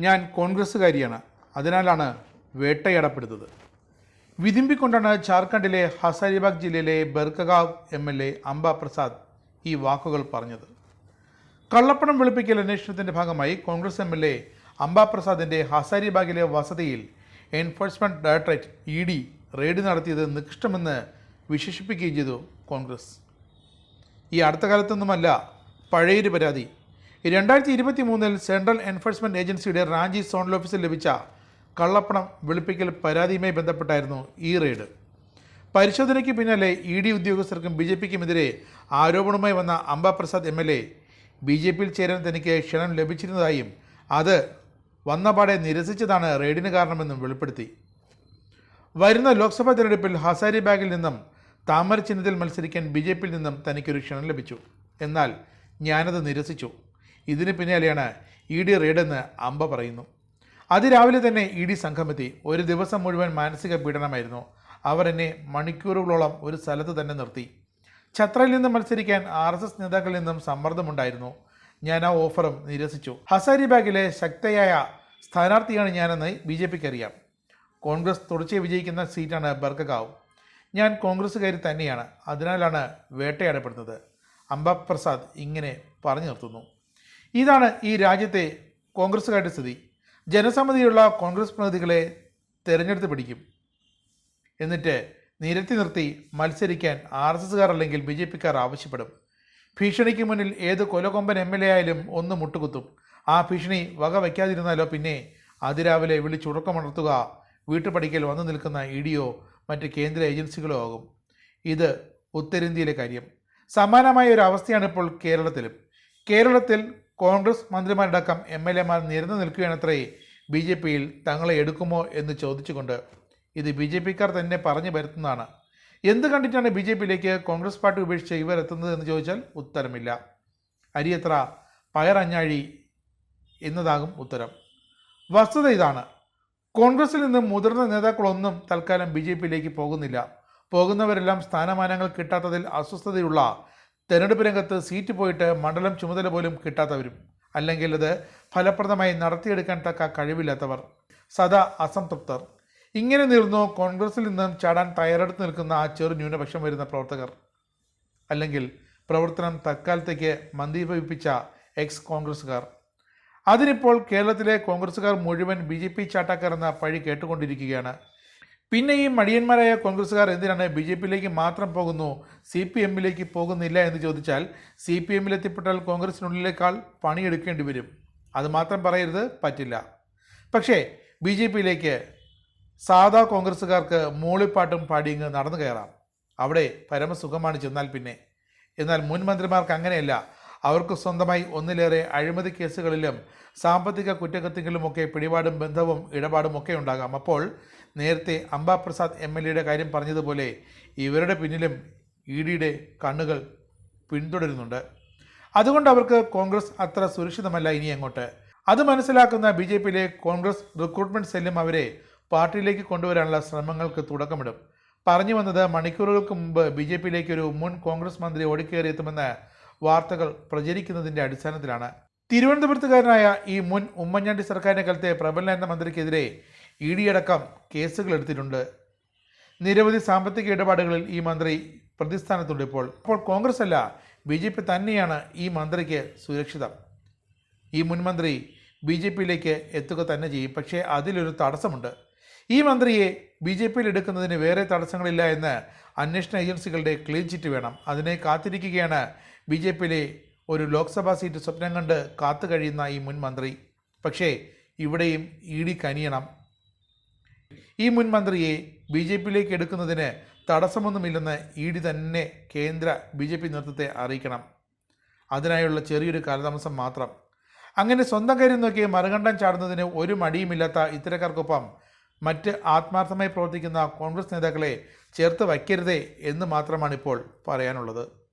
ഞാൻ കോൺഗ്രസ്സുകാരിയാണ്. അതിനാലാണ് വേട്ടയാടപ്പെടുന്നത്. വിതിമ്പിക്കൊണ്ടാണ് ജാർഖണ്ഡിലെ ഹസാരിബാഗ് ജില്ലയിലെ Barkagaon M L A Amba Prasad ഈ വാക്കുകൾ പറഞ്ഞത്. കള്ളപ്പണം വെളുപ്പിക്കൽ അന്വേഷണത്തിന്റെ ഭാഗമായി Congress M L A Amba പ്രസാദിന്റെ ഹസാരിബാഗിലെ വസതിയിൽ enforcement directorate E D raid നടത്തിയത് നികൃഷ്ടമെന്ന് വിശേഷിപ്പിക്കുകയും ചെയ്തു കോൺഗ്രസ്. ഈ അടുത്ത കാലത്തൊന്നുമല്ല പഴയൊരു പരാതി രണ്ടായിരത്തി ഇരുപത്തി മൂന്നിൽ സെൻട്രൽ എൻഫോഴ്സ്മെന്റ് ഏജൻസിയുടെ റാഞ്ചി സോണൽ ഓഫീസിൽ ലഭിച്ച കള്ളപ്പണം വെളുപ്പിക്കൽ പരാതിയുമായി ബന്ധപ്പെട്ടായിരുന്നു ഈ റെയ്ഡ്. പരിശോധനയ്ക്ക് പിന്നാലെ ഇ ഡി ഉദ്യോഗസ്ഥർക്കും ബി ജെ പിക്കുമെതിരെ ആരോപണവുമായി വന്ന Amba Prasad M L A B J പിയിൽ ചേരാൻ തനിക്ക് ക്ഷണം ലഭിച്ചിരുന്നതായും അത് വന്നപാടെ നിരസിച്ചതാണ് റെയ്ഡിന് കാരണമെന്നും വെളിപ്പെടുത്തി. വരുന്ന ലോക്സഭാ തെരഞ്ഞെടുപ്പിൽ ഹസാരിബാഗിൽ നിന്നും താമര ചിഹ്നത്തിൽ മത്സരിക്കാൻ ബി ജെ പിയിൽ നിന്നും തനിക്കൊരു ക്ഷണം ലഭിച്ചു. എന്നാൽ ഞാനത് നിരസിച്ചു. ഇതിന് പിന്നാലെയാണ് ഇ ഡി റെയ്ഡെന്ന് അമ്പ പറയുന്നു. അതിരാവിലെ തന്നെ ഇ ഡി സംഘമെത്തി. ഒരു ദിവസം മുഴുവൻ മാനസിക പീഡനമായിരുന്നു. അവർ എന്നെ മണിക്കൂറുകളോളം ഒരു സ്ഥലത്ത് തന്നെ നിർത്തി. ഛത്രയിൽ നിന്ന് മത്സരിക്കാൻ ആർ എസ് എസ് നേതാക്കളിൽ നിന്നും സമ്മർദ്ദമുണ്ടായിരുന്നു. ഞാൻ ആ ഓഫറും നിരസിച്ചു. ഹസാരിബാഗിലെ ശക്തയായ സ്ഥാനാർത്ഥിയാണ് ഞാനെന്ന് ബി ജെ പിക്ക് അറിയാം. കോൺഗ്രസ് തുടർച്ചയായി വിജയിക്കുന്ന സീറ്റാണ് ബർഗഗാവ്. ഞാൻ കോൺഗ്രസ്സുകാരി തന്നെയാണ്. അതിനാലാണ് വേട്ടയാടപ്പെടുന്നത്. അംബ പ്രസാദ് ഇങ്ങനെ പറഞ്ഞു നിർത്തുന്നു. ഇതാണ് ഈ രാജ്യത്തെ കോൺഗ്രസ്സുകാരുടെ സ്ഥിതി. ജനസമ്മതിയുള്ള കോൺഗ്രസ് പ്രതിനിധികളെ തിരഞ്ഞെടുത്ത് പിടിക്കും. എന്നിട്ട് നിരത്തി നിർത്തി മത്സരിക്കാൻ ആർ എസ് എസ്സുകാർ അല്ലെങ്കിൽ ബി ജെ പിക്കാർ ആവശ്യപ്പെടും. ഭീഷണിക്ക് മുന്നിൽ ഏത് കൊലകൊമ്പൻ എം എൽ എ ആയാലും ഒന്ന് മുട്ടുകുത്തും. ആ ഭീഷണി വക വയ്ക്കാതിരുന്നാലോ പിന്നെ അതിരാവിലെ വിളിച്ചുടക്കമുണർത്തുക വീട്ടുപടിക്കൽ വന്നു നിൽക്കുന്ന ഇ ഡിയോ മറ്റ് കേന്ദ്ര ഏജൻസികളോ ആകും. ഇത് ഉത്തരേന്ത്യയിലെ കാര്യം. സമാനമായ ഒരു അവസ്ഥയാണ് ഇപ്പോൾ കേരളത്തിലും. കേരളത്തിൽ കോൺഗ്രസ് മന്ത്രിമാരടക്കം എം എൽ എമാർ നിരന്നു നിൽക്കുകയാണത്രേ ബി ജെ പിയിൽ തങ്ങളെ എടുക്കുമോ എന്ന് ചോദിച്ചുകൊണ്ട് ഇത് ബി ജെ പിക്കാർ തന്നെ പറഞ്ഞു വരുത്തുന്നതാണ് എന്ത് കണ്ടിട്ടാണ് ബി ജെ പിയിലേക്ക് കോൺഗ്രസ് പാർട്ടി ഉപേക്ഷിച്ച് ഇവർ എത്തുന്നത് എന്ന് ചോദിച്ചാൽ ഉത്തരമില്ല. അരിയത്ര പയറഞ്ഞാഴി എന്നതാകും ഉത്തരം. വസ്തുത ഇതാണ്. കോൺഗ്രസിൽ നിന്ന് മുതിർന്ന നേതാക്കളൊന്നും തൽക്കാലം ബി ജെ പിയിലേക്ക് പോകുന്നില്ല. പോകുന്നവരെല്ലാം സ്ഥാനമാനങ്ങൾ കിട്ടാത്തതിൽ അസ്വസ്ഥതയുള്ള തെരഞ്ഞെടുപ്പ് രംഗത്ത് സീറ്റ് പോയിട്ട് മണ്ഡലം ചുമതല പോലും കിട്ടാത്തവരും അല്ലെങ്കിൽ അത് ഫലപ്രദമായി നടത്തിയെടുക്കാൻ തക്ക കഴിവില്ലാത്തവർ. സദാ അസംതൃപ്തർ. ഇങ്ങനെ നിന്നു കോൺഗ്രസിൽ നിന്നും ചാടാൻ തയ്യാറെടുത്ത് നിൽക്കുന്ന ആ ചെറു ന്യൂനപക്ഷം വരുന്ന പ്രവർത്തകർ. അല്ലെങ്കിൽ പ്രവർത്തനം തൽക്കാലത്തേക്ക് മന്ദീഭവിപ്പിച്ച എക്സ് കോൺഗ്രസ്സുകാർ അതിനിപ്പോൾ കേരളത്തിലെ കോൺഗ്രസ്സുകാർ മുഴുവൻ ബി ജെ പി ചാട്ടാക്കാരെന്ന പഴി കേട്ടുകൊണ്ടിരിക്കുകയാണ്. പിന്നെ ഈ മടിയന്മാരായ കോൺഗ്രസ്സുകാർ എന്തിനാണ് ബി ജെ പിയിലേക്ക് മാത്രം പോകുന്നു? സി പി എമ്മിലേക്ക് പോകുന്നില്ല എന്ന് ചോദിച്ചാൽ സി പി എമ്മിൽ എത്തിപ്പെട്ടാൽ കോൺഗ്രസിനുള്ളിലേക്കാൾ പണിയെടുക്കേണ്ടി വരും. അത് മാത്രം പറയരുത് പറ്റില്ല. പക്ഷേ ബി ജെ പിയിലേക്ക് സാധാ കോൺഗ്രസ്സുകാർക്ക് മൂളിപ്പാട്ടും പാടിയങ്ങ് നടന്നു കയറാം. അവിടെ പരമസുഖമാണ് ചെന്നാൽ പിന്നെ. എന്നാൽ മുൻ മന്ത്രിമാർക്ക് അങ്ങനെയല്ല. അവർക്ക് സ്വന്തമായി ഒന്നിലേറെ അഴിമതി കേസുകളിലും സാമ്പത്തിക കുറ്റകൃത്യങ്ങളിലുമൊക്കെ പിടിപാടും ബന്ധവും ഇടപാടും ഒക്കെ ഉണ്ടാകാം. അപ്പോൾ നേരത്തെ അംബാപ്രസാദ് എം എൽ എയുടെ കാര്യം പറഞ്ഞതുപോലെ ഇവരുടെ പിന്നിലും ഇ ഡിയുടെ കണ്ണുകൾ പിന്തുടരുന്നുണ്ട്. അതുകൊണ്ട് അവർക്ക് കോൺഗ്രസ് അത്ര സുരക്ഷിതമല്ല ഇനി അങ്ങോട്ട്. അത് മനസ്സിലാക്കുന്ന ബി ജെ പിയിലെ കോൺഗ്രസ് റിക്രൂട്ട്മെന്റ് സെല്ലും അവരെ പാർട്ടിയിലേക്ക് കൊണ്ടുവരാനുള്ള ശ്രമങ്ങൾക്ക് തുടക്കമിടും. പറഞ്ഞു വന്നത് മണിക്കൂറുകൾക്ക് മുമ്പ് ബി ജെ പിയിലേക്ക് ഒരു മുൻ കോൺഗ്രസ് മന്ത്രി ഓടിക്കേറിയെത്തുമെന്ന് വാർത്തകൾ പ്രചരിക്കുന്നതിന്റെ അടിസ്ഥാനത്തിലാണ്. തിരുവനന്തപുരത്തുകാരനായ ഈ മുൻ ഉമ്മൻചാണ്ടി സർക്കാരിനെ കാലത്തെ പ്രബല എന്ന മന്ത്രിക്കെതിരെ ഇ ഡി അടക്കം കേസുകൾ എടുത്തിട്ടുണ്ട്. നിരവധി സാമ്പത്തിക ഇടപാടുകളിൽ ഈ മന്ത്രി പ്രതിസ്ഥാനത്തുണ്ട് ഇപ്പോൾ. അപ്പോൾ കോൺഗ്രസ് അല്ല ബി ജെ പി തന്നെയാണ് ഈ മന്ത്രിക്ക് സുരക്ഷിതം. ഈ മുൻമന്ത്രി ബി ജെ പിയിലേക്ക് എത്തുക തന്നെ ചെയ്യും. പക്ഷേ അതിലൊരു തടസ്സമുണ്ട്. ഈ മന്ത്രിയെ ബി ജെ പിയിൽ എടുക്കുന്നതിന് വേറെ തടസ്സങ്ങളില്ല എന്ന് അന്വേഷണ ഏജൻസികളുടെ ക്ലീൻ ചിറ്റ് വേണം. അതിനെ കാത്തിരിക്കുകയാണ് ബി ജെ പിയിലെ ഒരു ലോക്സഭാ സീറ്റ് സ്വപ്നം കണ്ട് കാത്തു കഴിയുന്ന ഈ മുൻ മന്ത്രി. പക്ഷേ ഇവിടെയും ഇ ഡി കനിയണം. ഈ മുൻ മന്ത്രിയെ ബി ജെ പിയിലേക്ക് എടുക്കുന്നതിന് തടസ്സമൊന്നുമില്ലെന്ന് ഇ ഡി തന്നെ കേന്ദ്ര ബി ജെ പി നേതൃത്വത്തെ അറിയിക്കണം. അതിനായുള്ള ചെറിയൊരു കാലതാമസം മാത്രം. അങ്ങനെ സ്വന്തം കാര്യം നോക്കി മറുകണ്ഠം ചാടുന്നതിന് ഒരു മടിയുമില്ലാത്ത ഇത്തരക്കാർക്കൊപ്പം മറ്റ് ആത്മാർത്ഥമായി പ്രവർത്തിക്കുന്ന കോൺഗ്രസ് നേതാക്കളെ ചേർത്ത് വയ്ക്കരുതേ എന്ന് മാത്രമാണ് ഇപ്പോൾ പറയാനുള്ളത്.